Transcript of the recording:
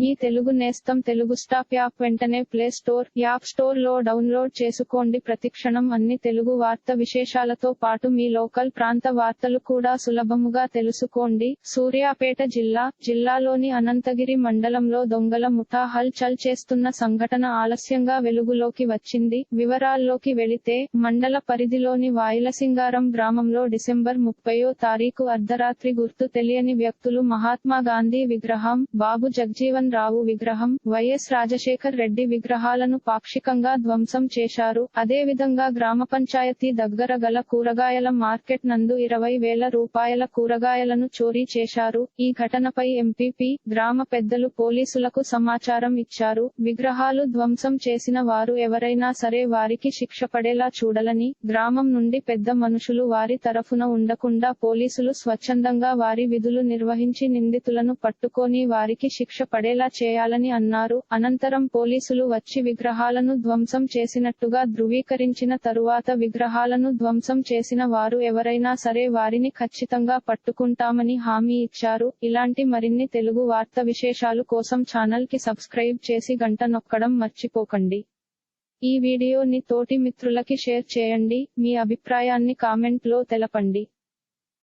మీ తెలుగు నేస్తం Telugu stop app వెంటనే play store app స్టోర్లో డౌన్లోడ్ చేసుకోండి. ప్రతిక్షణం అన్ని తెలుగు వార్త విశేషాలతో పాటు మీ లోకల్ ప్రాంత వార్తలు కూడా సులభముగా తెలుసుకోండి. సూర్యాపేట జిల్లా జిల్లాలోని అనంతగిరి మండలంలో దొంగల ముఠా హల్ చల్ చేస్తున్న సంఘటన ఆలస్యంగా వెలుగులోకి వచ్చింది. వివరాల్లోకి వెళితే మండల పరిధిలోని వాయిలసింగారం గ్రామంలో డిసెంబర్ ముప్పయో తారీఖు అర్ధరాత్రి గుర్తు తెలియని వ్యక్తులు మహాత్మా గాంధీ విగ్రహం బాబు జగ్జీవన్ రావు విగ్రహం వైఎస్ రాజశేఖర్ రెడ్డి విగ్రహాలను పాక్షికంగా ధ్వంసం చేశారు. అదేవిధంగా గ్రామ పంచాయతీ దగ్గర గల కూరగాయల మార్కెట్ నందు ఇరవై వేల రూపాయల కూరగాయలను చోరీ చేశారు. ఈ ఘటనపై ఎంపీపీ గ్రామ పెద్దలు పోలీసులకు సమాచారం ఇచ్చారు. విగ్రహాలు ధ్వంసం చేసిన వారు ఎవరైనా సరే వారికి శిక్ష పడేలా చూడాలని గ్రామం నుండి పెద్ద మనుషులు వారి తరఫున ఉండకుండా పోలీసులు స్వచ్ఛందంగా వారి విధులు నిర్వహించి నిందితులను పట్టుకొని వారికి శిక్ష పడేలా చేయాలని అన్నారు. అనంతరం పోలీసులు వచ్చి విగ్రహాలను ధ్వంసం చేసినట్టుగా ధృవీకరించిన తరువాత విగ్రహాలను ధ్వంసం చేసిన వారు ఎవరైనా సరే వారిని ఖచ్చితంగా పట్టుకుంటామని హామీ ఇచ్చారు. ఇలాంటి మరిన్ని తెలుగు వార్త విశేషాలు కోసం ఛానల్కి సబ్స్క్రైబ్ చేసి గంట నొక్కడం మర్చిపోకండి. ఈ వీడియోని తోటి మిత్రులకి షేర్ చేయండి. మీ అభిప్రాయాన్ని కామెంట్లో తెలపండి.